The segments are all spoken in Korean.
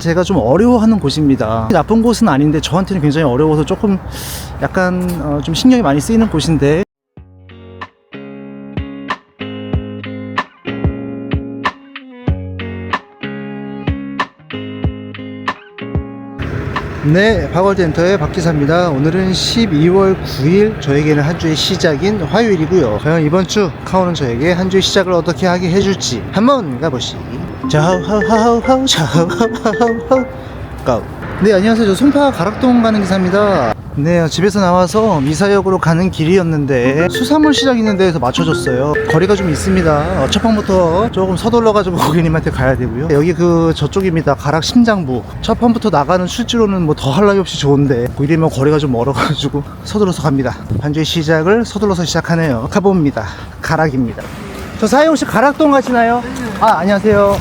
제가 좀 어려워하는 곳입니다. 나쁜 곳은 아닌데 저한테는 굉장히 어려워서 조금 약간 어, 좀 신경이 많이 쓰이는 곳인데 네, 박월센터의 박기사입니다. 오늘은 12월 9일, 저에게는 한 주의 시작인 화요일이고요. 과연 이번 주 카오는 저에게 한 주의 시작을 어떻게 하게 해줄지 한번 가보시. 자하하하하 자하하하하 고. 네, 안녕하세요. 저 송파 가락동 가는 기사입니다. 네, 집에서 나와서 미사역으로 가는 길이었는데 수산물 시장 있는 데에서 맞춰줬어요. 거리가 좀 있습니다. 어, 첫 판부터 조금 서둘러가지고 고객님한테 가야 되고요. 여기 그 저쪽입니다. 가락 심장부. 첫 판부터 나가는 실제로는 뭐 더 할 나위 없이 좋은데 이러면 거리가 좀 멀어가지고 서둘러서 갑니다. 반주의 시작을 서둘러서 시작하네요. 가봅니다. 가락입니다. 저 사이 혹시 가락동 가시나요? 아, 안녕하세요.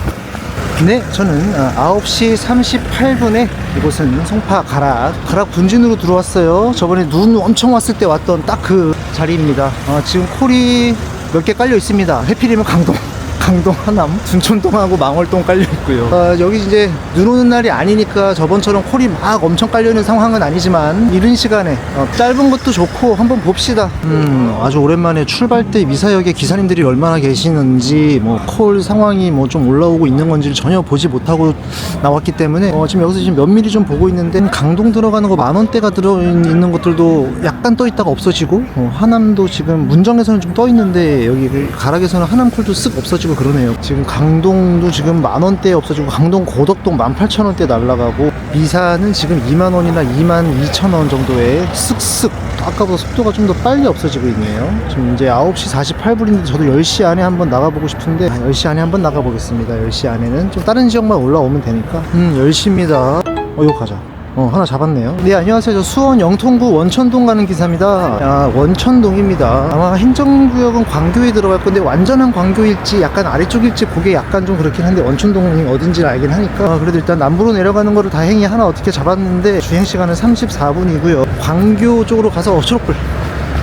네, 저는 어, 9시 38분에 이곳은 송파 가락, 가락 분진으로 들어왔어요. 저번에 눈 엄청 왔을 때 왔던 딱 그 자리입니다. 어, 지금 콜이 몇 개 깔려 있습니다. 해필이면 강동. 강동 하남, 둔촌동하고 망월동 깔려 있고요. 어, 여기 이제 눈 오는 날이 아니니까 저번처럼 콜이 막 엄청 깔려 있는 상황은 아니지만 이른 시간에 어, 짧은 것도 좋고 한번 봅시다. 음, 아주 오랜만에 출발 때 미사역에 기사님들이 얼마나 계시는지 뭐 콜 상황이 뭐 좀 올라오고 있는 건지를 전혀 보지 못하고 나왔기 때문에 어, 지금 여기서 지금 면밀히 좀 보고 있는데 강동 들어가는 거 만 원대가 들어 있는 것들도 약간 떠 있다가 없어지고 어, 하남도 지금 문정에서는 좀 떠 있는데 여기 그 가락에서는 하남 콜도 쓱 없어지고 그러네요. 지금 강동도 지금 만 원대 없어지고 강동 고덕동 만 팔천 원대 날라가고 미사는 지금 2만 원이나 2만 2천 원 정도에 쓱쓱 아까보다 속도가 좀 더 빨리 없어지고 있네요. 지금 이제 9시 48분인데 저도 10시 안에 한번 나가보고 싶은데 아, 10시 안에 한번 나가보겠습니다. 10시 안에는 좀 다른 지역만 올라오면 되니까 음 10시입니다. 어 이거 가자. 어, 하나 잡았네요. 네, 안녕하세요. 저 수원 영통구 원천동 가는 기사입니다. 아, 원천동입니다. 아마 행정구역은 광교에 들어갈 건데 완전한 광교일지 약간 아래쪽일지 그게 약간 좀 그렇긴 한데 원천동이 어딘지를 알긴 하니까 아, 그래도 일단 남부로 내려가는 거를 다행히 하나 어떻게 잡았는데 주행 시간은 34분이고요. 광교 쪽으로 가서 초록불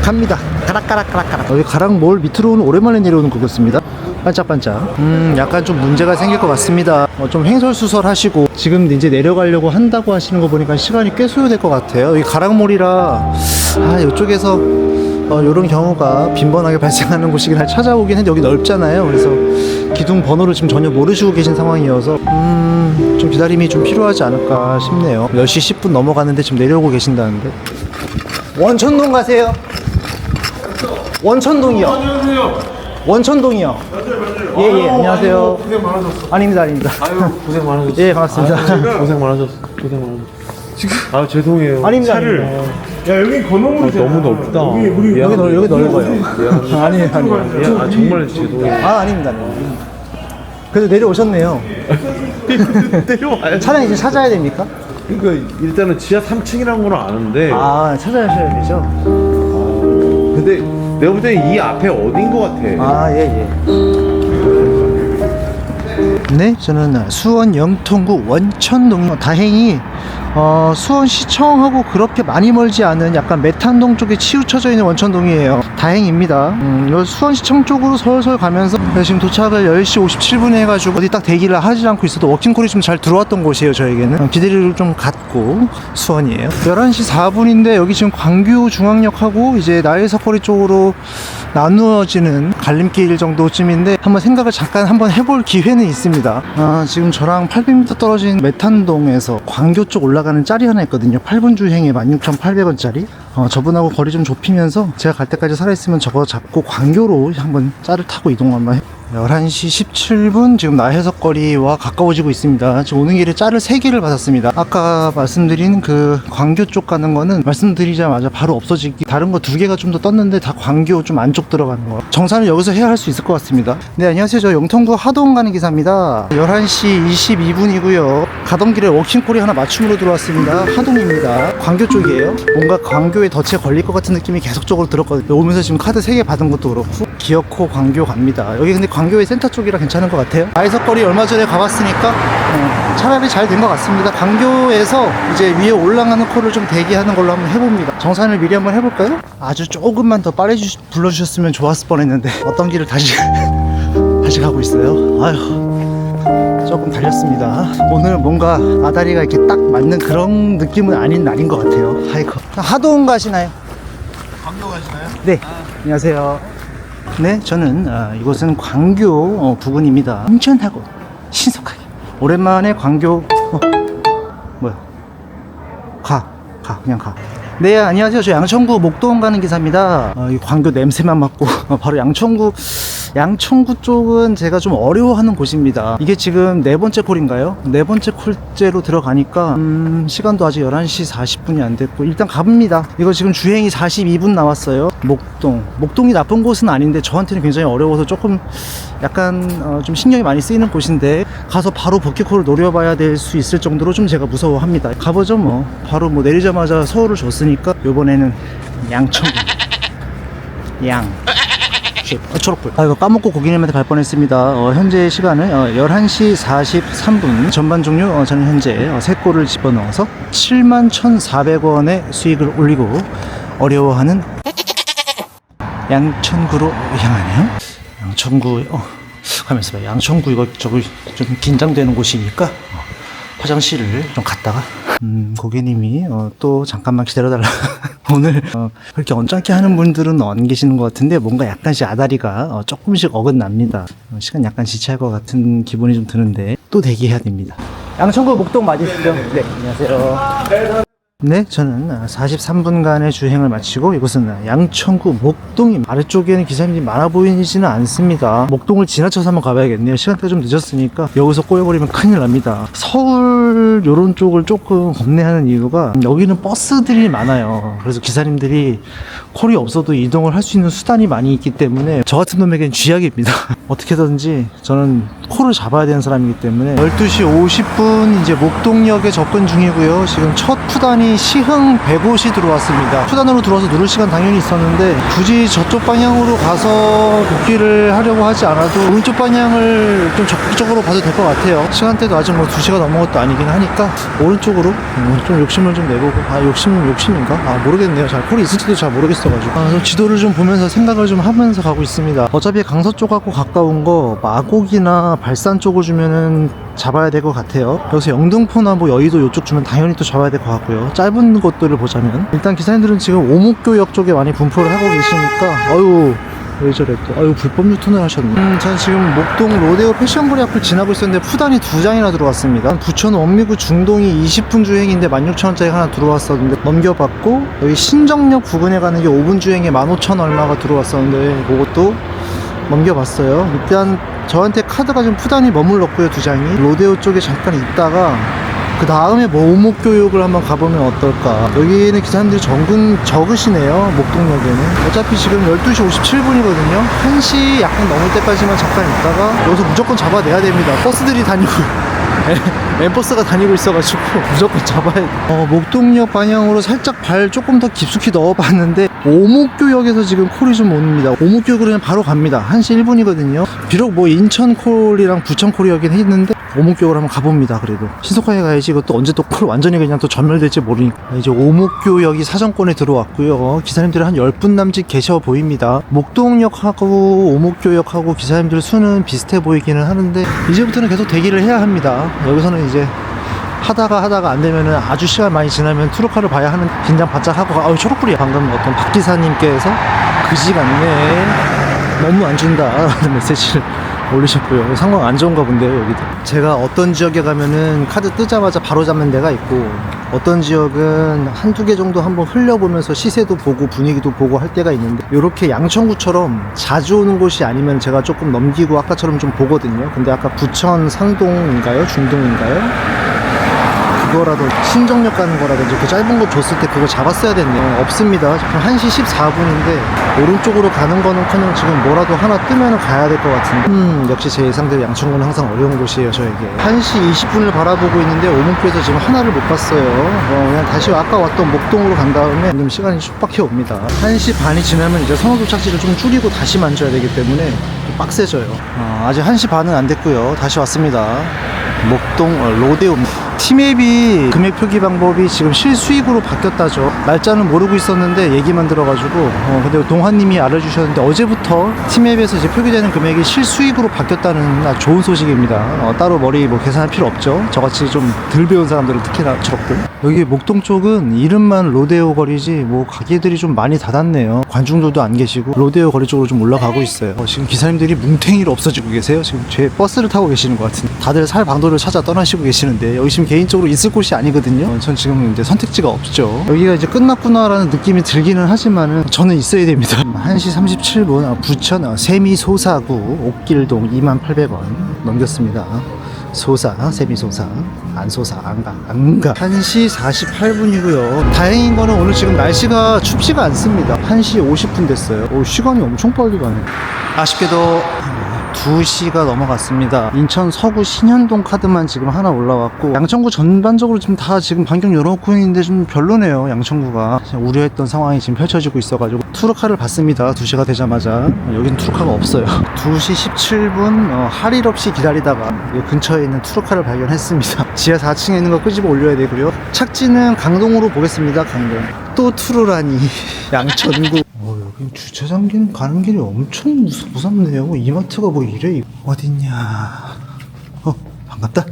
갑니다. 가락가락가락가락. 여기 가락몰 밑으로 오는 오랜만에 내려오는 그곳입니다. 반짝반짝. 음, 약간 좀 문제가 생길 것 같습니다. 어, 좀 횡설수설 하시고 지금 이제 내려가려고 한다고 하시는 거 보니까 시간이 꽤 소요될 것 같아요. 여기 가락몰이라 아, 이쪽에서 어, 이런 경우가 빈번하게 발생하는 곳이긴 할 찾아오긴 했는데 여기 넓잖아요. 그래서 기둥 번호를 지금 전혀 모르시고 계신 상황이어서 음, 좀 기다림이 좀 필요하지 않을까 싶네요. 10시 10분 넘어가는데 지금 내려오고 계신다는데 원천동 가세요. 원천동이요. 안녕하세요. 원천동이요. 예, 예, 안녕하세요. 고생 많으셨어. 아닙니다, 아닙니다. 아유 고생 많으셨어. 예, 반갑습니다. 아, 고생 많으셨어. 고생 많으셨어. 지금 아 죄송해요. 아닙니다, 차를 아닙니다. 야 여기 건너면 너무 넓다. 여기, 미안합니다. 넓, 여기 넓어요. 아니에요, 아니에요. 아 정말 죄송해요. 아, 아닙니다, 아닙니다. 그래도 내려오셨네요. 내려와요. 차량 이제 찾아야 됩니까? 그러니까 일단은 지하 3층이라는 건 아는데 아, 찾아야 되죠. 근데 내가 볼때이 앞에 어딘 것 같아. 아, 예, 예. 네, 저는 수원 영통구 원천동 다행히 어, 수원시청하고 그렇게 많이 멀지 않은 약간 메탄동 쪽에 치우쳐져 있는 원천동이에요. 다행입니다. 음, 요 수원시청 쪽으로 설설 가면서 지금 도착을 10시 57분에 해가지고 어디 딱 대기를 하지 않고 있어도 워킹콜이 좀 잘 들어왔던 곳이에요, 저에게는. 어, 기대를 좀 갖고 수원이에요. 11시 4분인데 여기 지금 광교 중앙역하고 이제 나일석거리 쪽으로 나누어지는 갈림길 정도쯤인데 한번 생각을 잠깐 한번 해볼 기회는 있습니다. 아, 지금 저랑 800m 떨어진 메탄동에서 광교 쪽 올라가 는 짤이 하나 있거든요. 8분 주행에 16,800원짜리. 어, 저분하고 거리 좀 좁히면서 제가 갈 때까지 살아있으면 저거 잡고 광교로 한번 짤을 타고 이동 한번 해. 11시 17분 지금 나해석거리와 가까워지고 있습니다. 지금 오는 길에 짤을 3개를 받았습니다. 아까 말씀드린 그 광교 쪽 가는 거는 말씀드리자마자 바로 없어지기 다른 거 두 개가 좀 더 떴는데 다 광교 좀 안쪽 들어가는 거. 정산을 여기서 해야 할 수 있을 것 같습니다. 네, 안녕하세요. 저 영통구 하동 가는 기사입니다. 11시 22분이고요. 가던 길에 워킹콜이 하나 맞춤으로 들어왔습니다. 하동입니다. 광교 쪽이에요. 뭔가 광교에 덫에 걸릴 것 같은 느낌이 계속적으로 들었거든요. 오면서 지금 카드 3개 받은 것도 그렇고 기어코 광교 갑니다. 여기 근데 광교의 센터 쪽이라 괜찮은 것 같아요. 아이석거리 얼마 전에 가봤으니까 어, 차라리 잘 된 것 같습니다. 광교에서 이제 위에 올라가는 콜을 좀 대기하는 걸로 한번 해봅니다. 정산을 미리 한번 해볼까요? 아주 조금만 더 빨리 주, 불러주셨으면 좋았을 뻔했는데 어떤 길을 다시 다시 가고 있어요. 아휴. 조금 달렸습니다. 오늘 뭔가 아다리가 이렇게 딱 맞는 그런 느낌은 아닌 날인 것 같아요. 아이고. 하동 가시나요? 광교 가시나요? 네. 안녕하세요. 네, 저는 아, 이곳은 광교 어, 부근입니다. 운전하고 신속하게. 오랜만에 광교. 어, 뭐야? 가, 가, 그냥 가. 네, 안녕하세요. 저 양천구 목동 가는 기사입니다. 어, 이 광교 냄새만 맡고 어, 바로 양천구 양천구 쪽은 제가 좀 어려워하는 곳입니다. 이게 지금 네 번째 콜인가요? 네 번째 콜째로 들어가니까 음, 시간도 아직 11시 40분이 안 됐고 일단 가봅니다. 이거 지금 주행이 42분 나왔어요. 목동. 목동이 나쁜 곳은 아닌데 저한테는 굉장히 어려워서 조금 약간 어, 좀 신경이 많이 쓰이는 곳인데 가서 바로 버킷콜을 노려봐야 될 수 있을 정도로 좀 제가 무서워합니다. 가보죠 뭐. 바로 뭐 내리자마자 서울을 줬으니까 이번에는 양천 구. 양. 어, 초록불. 아, 이거 까먹고 고객님한테 갈 뻔했습니다. 어, 현재 시간은 어, 11시 43분. 전반 종료. 어, 저는 현재 어, 세 골을 집어넣어서 7만 1,400원의 수익을 올리고 어려워하는 양천구로 향하네요. 양천구, 어, 가면서 봐요. 양천구 이거 저기 좀 긴장되는 곳이니까 어, 화장실을 좀 갔다가 음, 고객님이 어, 또 잠깐만 기다려달라. 오늘 어, 그렇게 언짢게 하는 분들은 안 계시는 것 같은데 뭔가 약간씩 아다리가 어, 조금씩 어긋납니다. 어, 시간 약간 지체할 것 같은 기분이 좀 드는데 또 대기해야 됩니다. 양천구 목동 맞으시죠? 네, 안녕하세요. 네, 저는 43분간의 주행을 마치고 이곳은 양천구 목동이 아래쪽에는 기사님들이 많아 보이지는 않습니다. 목동을 지나쳐서 한번 가봐야겠네요. 시간대가 좀 늦었으니까 여기서 꼬여버리면 큰일 납니다. 서울 요런 쪽을 조금 겁내하는 이유가 여기는 버스들이 많아요. 그래서 기사님들이 콜이 없어도 이동을 할 수 있는 수단이 많이 있기 때문에 저 같은 놈에겐 쥐약입니다. 어떻게든지 저는 콜을 잡아야 되는 사람이기 때문에 12시 50분 이제 목동역에 접근 중이고요. 지금 첫 푸단이 시흥 105시 들어왔습니다. 푸단으로 들어와서 누를 시간 당연히 있었는데 굳이 저쪽 방향으로 가서 복귀를 하려고 하지 않아도 오른쪽 방향을 좀 적극적으로 봐도 될 것 같아요. 시간대도 아직 뭐 2시가 넘은 것도 아니긴 하니까 오른쪽으로 음, 좀 욕심을 좀 내보고 아 욕심 욕심인가? 아 모르겠네요. 잘 콜이 있을지도 잘 모르겠어 가지고 아, 좀 지도를 좀 보면서 생각을 좀 하면서 가고 있습니다. 어차피 강서 쪽하고 가까운 거 마곡이나 발산 쪽을 주면은 잡아야 될 것 같아요. 여기서 영등포나 뭐 여의도 이쪽 주면 당연히 또 잡아야 될 것 같고요. 짧은 것들을 보자면 일단 기사님들은 지금 오목교역 쪽에 많이 분포를 하고 계시니까 어유 또 아유 불법 유턴을 하셨네. 음, 전 지금 목동 로데오 패션거리 앞을 지나고 있었는데 푸단이 두 장이나 들어왔습니다. 부천 원미구 중동이 20분 주행인데 16,000원짜리 하나 들어왔었는데 넘겨봤고 여기 신정역 부근에 가는 게 5분 주행에 15,000 얼마가 들어왔었는데 그것도 넘겨봤어요. 일단 저한테 카드가 좀 푸단이 머물렀고요 두 장이. 로데오 쪽에 잠깐 있다가 그 다음에 뭐 오목교육을 한번 가보면 어떨까 여기는 기사님들이 적은, 적으시네요 목동역에는 어차피 지금 12시 57분이거든요 1시 약간 넘을 때까지만 잠깐 있다가 여기서 무조건 잡아내야 됩니다 버스들이 다니고 엠버스가 다니고 있어가지고 무조건 잡아야 돼. 어, 목동역 방향으로 살짝 발 조금 더 깊숙이 넣어봤는데 오목교역에서 지금 콜이 좀 옵니다. 오목교역으로 바로 갑니다. 1시 1분이거든요. 비록 뭐 인천 콜이랑 부천 콜이었긴 했는데 오목교역으로 한번 가봅니다. 그래도 신속하게 가야지 이것도 언제 또 콜 완전히 그냥 또 전멸될지 모르니까 이제 오목교역이 사정권에 들어왔고요. 기사님들이 한 10분 남짓 계셔 보입니다. 목동역하고 오목교역하고 기사님들 수는 비슷해 보이기는 하는데 이제부터는 계속 대기를 해야 합니다. 여기서는 이제 하다가 하다가 안 되면은 아주 시간 많이 지나면 트루카를 봐야 하는 긴장 바짝 하고 아유 초록불이야 방금 어떤 박 기사님께서 그지 같네 너무 안 준다 라는 메시지를 올리셨고요. 상황 안 좋은가 본데요 여기도. 제가 어떤 지역에 가면은 카드 뜨자마자 바로 잡는 데가 있고 어떤 지역은 한두 개 정도 한번 흘려보면서 시세도 보고 분위기도 보고 할 때가 있는데 이렇게 양천구처럼 자주 오는 곳이 아니면 제가 조금 넘기고 아까처럼 좀 보거든요. 근데 아까 부천 상동인가요? 중동인가요 그거라도 신정역 가는 거라든지 이렇게 짧은 거 줬을 때 그거 잡았어야 됐네요. 없습니다. 지금 1시 14분인데 오른쪽으로 가는 거는 커녕 지금 뭐라도 하나 뜨면 가야 될 것 같은데. 음 역시 제 예상대로 양천구는 항상 어려운 곳이에요 저에게. 1시 20분을 바라보고 있는데 오목구에서 지금 하나를 못 봤어요. 어, 그냥 다시 아까 왔던 목동으로 간 다음에 좀 시간이 촉박해 옵니다. 1시 반이 지나면 이제 선호 도착지를 좀 줄이고 다시 만져야 되기 때문에 좀 빡세져요. 어, 아직 1시 반은 안 됐고요. 다시 왔습니다. 목동 어, 로데오 티맵이 금액 표기 방법이 지금 실수익으로 바뀌었다죠. 날짜는 모르고 있었는데 얘기만 들어가지고 어, 근데 동환님이 알려주셨는데 어제부터 티맵에서 이제 표기되는 금액이 실수익으로 바뀌었다는 좋은 소식입니다. 어, 따로 머리 뭐 계산할 필요 없죠. 저같이 좀 덜 배운 사람들은 특히나 저렇고 여기 목동 쪽은 이름만 로데오 거리지 뭐 가게들이 좀 많이 닫았네요. 관중들도 안 계시고 로데오 거리 쪽으로 좀 올라가고 있어요. 어, 지금 기사님들이 뭉탱이로 없어지고 계세요. 지금 제 버스를 타고 계시는 것 같은데 다들 살 방도를 찾아 떠나시고 계시는데 여기 지금 개인적으로 있을 곳이 아니거든요. 어, 전 지금 이제 선택지가 없죠. 여기가 이제 끝났구나라는 느낌이 들기는 하지만은 저는 있어야 됩니다. 1시 37분 아, 부천 어, 세미소사구 옥길동 2800원 넘겼습니다. 소사, 세미소사, 안소사, 안가, 안가. 1시 48분이고요. 다행인 거는 오늘 지금 날씨가 춥지가 않습니다. 1시 50분 됐어요. 오, 시간이 엄청 빨리 가네. 아쉽게도 2시가 넘어갔습니다. 인천 서구 신현동 카드만 지금 하나 올라왔고 양천구 전반적으로 지금 다 지금 반경 열어놓고 있는데 좀 별로네요. 양천구가 우려했던 상황이 지금 펼쳐지고 있어가지고 투르카를 봤습니다. 2시가 되자마자 여긴 투르카가 없어요. 2시 17분 어, 할일 없이 기다리다가 이 근처에 있는 투르카를 발견했습니다. 지하 4층에 있는 거 끄집어 올려야 되고요. 착지는 강동으로 보겠습니다. 강동. 또 투르라니 양천구 주차장 가는 길이 엄청 무섭, 무섭네요. 이마트가 뭐 이래? 어딨냐. 어, 반갑다.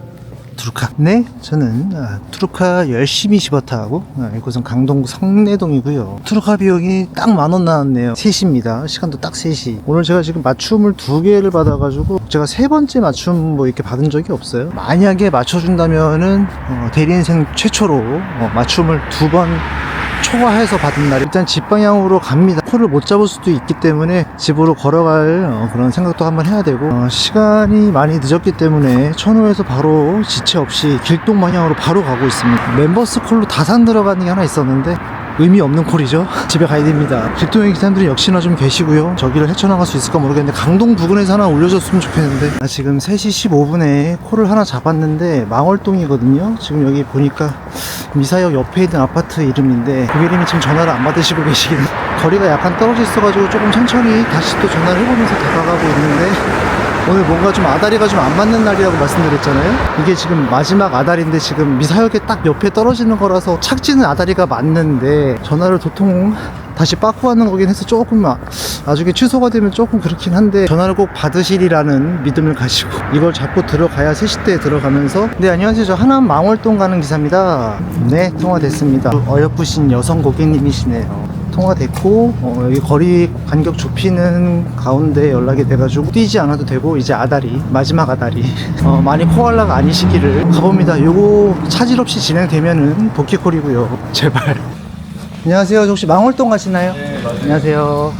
투르카. 네, 저는 아, 투르카 열심히 집어타고 아, 이곳은 강동구 성내동이고요. 투르카 비용이 딱 만 원 나왔네요. 3시입니다. 시간도 딱 3시. 오늘 제가 지금 맞춤을 두 개를 받아가지고 제가 세 번째 맞춤 뭐 이렇게 받은 적이 없어요. 만약에 맞춰준다면은 어, 대리 인생 최초로 어, 맞춤을 두번 초과해서 받은 날 일단 집 방향으로 갑니다. 코를 못 잡을 수도 있기 때문에 집으로 걸어갈 어, 그런 생각도 한번 해야 되고 어, 시간이 많이 늦었기 때문에 천호에서 바로 지체 없이 길동 방향으로 바로 가고 있습니다. 멤버스 콜로 다산 들어가는 게 하나 있었는데 의미 없는 콜이죠. 집에 가야 됩니다. 길동의 기사님들은 역시나 좀 계시고요. 저기를 헤쳐나갈 수 있을까 모르겠는데 강동 부근에서 하나 올려줬으면 좋겠는데 아, 지금 3시 15분에 콜을 하나 잡았는데 망월동이거든요. 지금 여기 보니까 미사역 옆에 있는 아파트 이름인데 고객님이 지금 전화를 안 받으시고 계시긴 거리가 약간 떨어져 있어가지고 조금 천천히 다시 또 전화를 해보면서 다가가고 있는데 오늘 뭔가 좀 아다리가 좀 안 맞는 날이라고 말씀드렸잖아요. 이게 지금 마지막 아다리인데 지금 미사역에 딱 옆에 떨어지는 거라서 착지는 아다리가 맞는데 전화를 도통 다시 빠꾸 하는 거긴 해서 조금 아- 나중에 취소가 되면 조금 그렇긴 한데 전화를 꼭 받으시리라는 믿음을 가지고 이걸 잡고 들어가야 3시 때 들어가면서. 네 안녕하세요. 저 하남 망월동 가는 기사입니다. 네 통화됐습니다. 어여쁘신 여성 고객님이시네요 통화됐고 어, 여기 거리 간격 좁히는 가운데 연락이 돼가지고 뛰지 않아도 되고 이제 아다리 마지막 아다리. 어, 많이 코알라가 아니시기를 가봅니다. 요거 차질 없이 진행되면은 복귀콜이고요. 제발. 안녕하세요. 저 혹시 망월동 가시나요? 네 안녕하세요.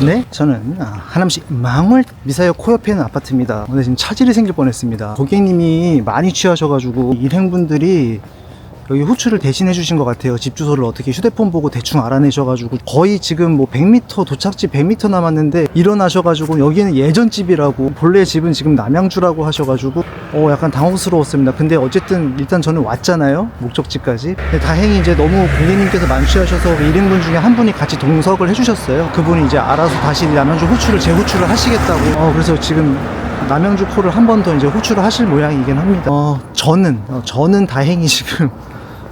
네, 저는 아, 하남시 망월 미사역 코옆에 있는 아파트입니다. 오늘 지금 차질이 생길 뻔했습니다. 고객님이 많이 취하셔가지고 일행분들이 여기 호출을 대신해 주신 것 같아요. 집 주소를 어떻게 휴대폰 보고 대충 알아내셔가지고 거의 지금 뭐 100m 도착지 100m 남았는데 일어나셔가지고 여기는 예전 집이라고 본래 집은 지금 남양주라고 하셔가지고 어 약간 당혹스러웠습니다. 근데 어쨌든 일단 저는 왔잖아요. 목적지까지. 근데 다행히 이제 너무 고객님께서 만취하셔서 1인분 중에 한 분이 같이 동석을 해주셨어요. 그분이 이제 알아서 다시 남양주 호출을 재호출을 하시겠다고. 어 그래서 지금 남양주 코를 한 번 더 이제 호출을 하실 모양이긴 합니다. 어, 저는, 어, 저는 다행히 지금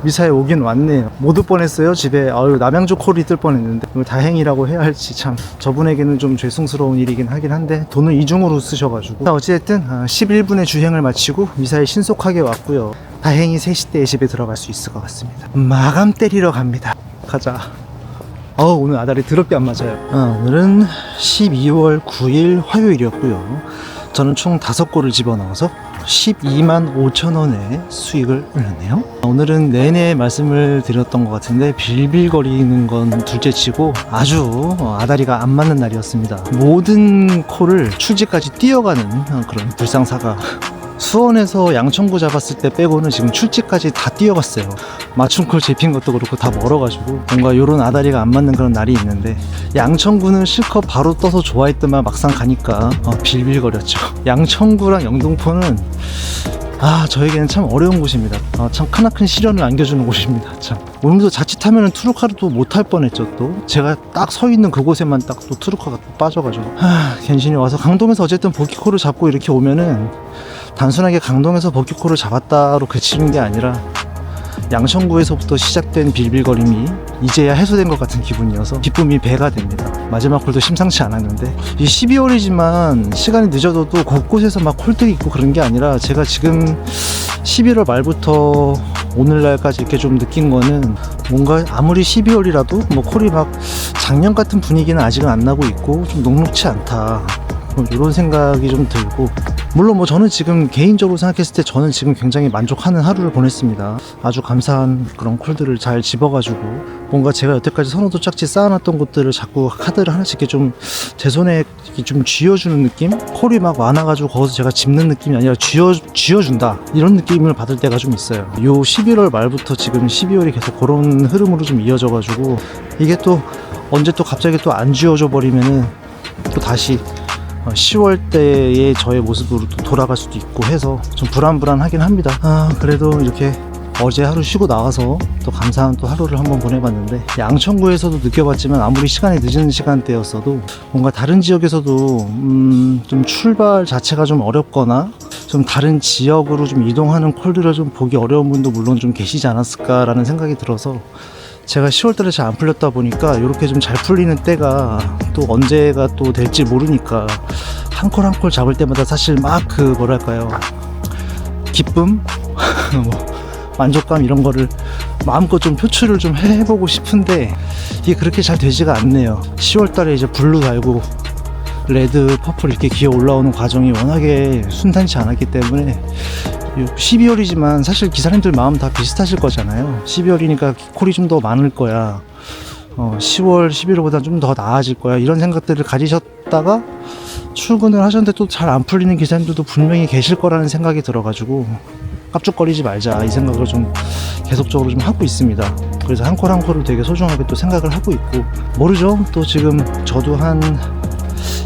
미사에 오긴 왔네요. 못 올 뻔했어요, 집에. 아유, 남양주 콜이 뜰 뻔했는데. 다행이라고 해야 할지 참. 저분에게는 좀 죄송스러운 일이긴 하긴 한데, 돈을 이중으로 쓰셔가지고. 자, 어찌됐든, 11분의 주행을 마치고 미사에 신속하게 왔고요. 다행히 3시 때에 집에 들어갈 수 있을 것 같습니다. 마감 때리러 갑니다. 가자. 어우 오늘 아다리 더럽게 안 맞아요 어, 오늘은 12월 9일 화요일이었고요 저는 총 5골을 집어넣어서 12만 5천 원의 수익을 올렸네요. 오늘은 내내 말씀을 드렸던 것 같은데 빌빌거리는 건 둘째치고 아주 어, 아다리가 안 맞는 날이었습니다. 모든 콜을 출지까지 뛰어가는 어, 그런 불상사가 수원에서 양천구 잡았을 때 빼고는 지금 출지까지 다 뛰어갔어요. 맞춤콜 잡힌 것도 그렇고 다 멀어가지고 뭔가 요런 아다리가 안 맞는 그런 날이 있는데 양천구는 실컷 바로 떠서 좋아했더만 막상 가니까 어, 빌빌거렸죠. 양천구랑 영등포는 아 저에게는 참 어려운 곳입니다. 아, 참 크나큰 시련을 안겨주는 곳입니다. 참 오늘도 자칫하면 투르카도 못할 뻔했죠. 또 제가 딱 서 있는 그곳에만 딱 또 투르카가 또 빠져가지고 하, 괜시히 와서 강동에서 어쨌든 보키코를 잡고 이렇게 오면은 단순하게 강동에서 버큐콜을 잡았다로 그치는 게 아니라 양천구에서부터 시작된 빌빌거림이 이제야 해소된 것 같은 기분이어서 기쁨이 배가 됩니다. 마지막 콜도 심상치 않았는데 이 12월이지만 시간이 늦어도 또 곳곳에서 막 콜들이 있고 그런 게 아니라 제가 지금 11월 말부터 오늘날까지 이렇게 좀 느낀 거는 뭔가 아무리 12월이라도 뭐 콜이 막 작년 같은 분위기는 아직은 안 나고 있고 좀 녹록치 않다. 뭐 이런 생각이 좀 들고 물론 뭐 저는 지금 개인적으로 생각했을 때 저는 지금 굉장히 만족하는 하루를 보냈습니다. 아주 감사한 그런 콜들을 잘 집어가지고 뭔가 제가 여태까지 선호도 짝지 쌓아놨던 것들을 자꾸 카드를 하나씩 이렇게 좀 제 손에 이렇게 좀 쥐어주는 느낌? 콜이 막 많아가지고 거기서 제가 집는 느낌이 아니라 쥐어, 쥐어준다 이런 느낌을 받을 때가 좀 있어요. 요 11월 말부터 지금 12월이 계속 그런 흐름으로 좀 이어져가지고 이게 또 언제 또 갑자기 또 안 쥐어져 버리면은 또 다시 10월 때의 저의 모습으로 또 돌아갈 수도 있고 해서 좀 불안불안하긴 합니다. 아, 그래도 이렇게 어제 하루 쉬고 나와서 또 감사한 또 하루를 한번 보내봤는데 양천구에서도 느껴봤지만 아무리 시간이 늦은 시간대였어도 뭔가 다른 지역에서도 음, 좀 출발 자체가 좀 어렵거나 좀 다른 지역으로 좀 이동하는 콜들을 좀 보기 어려운 분도 물론 좀 계시지 않았을까라는 생각이 들어서 제가 10월달에 잘 안 풀렸다 보니까 이렇게 좀 잘 풀리는 때가 또 언제가 또 될지 모르니까 한 콜 한 콜 잡을 때마다 사실 막 그 뭐랄까요? 기쁨? 뭐 만족감 이런 거를 마음껏 좀 표출을 좀 해보고 싶은데 이게 그렇게 잘 되지가 않네요. 10월달에 이제 블루 달고 레드 퍼플 이렇게 기어 올라오는 과정이 워낙에 순탄치 않았기 때문에 12월이지만 사실 기사님들 마음 다 비슷하실 거잖아요. 12월이니까 콜이 좀 더 많을 거야. 어, 10월, 11월보다 좀 더 나아질 거야. 이런 생각들을 가지셨다가 출근을 하셨는데 또 잘 안 풀리는 기사님들도 분명히 계실 거라는 생각이 들어가지고 깝죽거리지 말자 이 생각을 좀 계속적으로 좀 하고 있습니다. 그래서 한 콜 한 콜을 되게 소중하게 또 생각을 하고 있고 모르죠. 또 지금 저도 한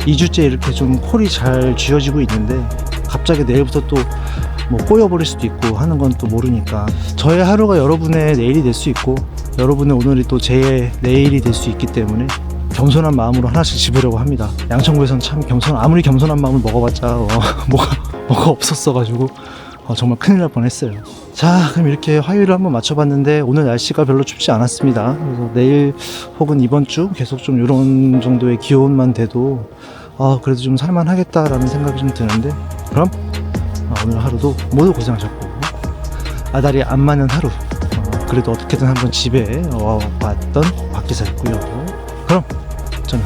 2주째 이렇게 좀 콜이 잘 쥐어지고 있는데 갑자기 내일부터 또 뭐 꼬여버릴 수도 있고 하는 건 또 모르니까 저의 하루가 여러분의 내일이 될 수 있고 여러분의 오늘이 또 제 내일이 될 수 있기 때문에 겸손한 마음으로 하나씩 집으려고 합니다. 양천구에선 참 겸손 아무리 겸손한 마음을 먹어봤자 어, 뭐가 뭐가 없었어가지고 어, 정말 큰일 날 뻔했어요. 자, 그럼 이렇게 화요일을 한번 맞춰봤는데 오늘 날씨가 별로 춥지 않았습니다. 그래서 내일 혹은 이번 주 계속 좀 이런 정도의 기온만 돼도 아, 그래도 좀 살만하겠다라는 생각이 좀 드는데 그럼 아, 오늘 하루도 모두 고생하셨고 아다리 안 맞는 하루 어, 그래도 어떻게든 한번 집에 와봤던 박기사였고요. 그럼 저는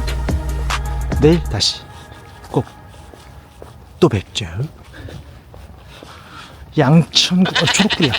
내일 다시 꼭 또 뵙죠. 양천 어, 초록불이야.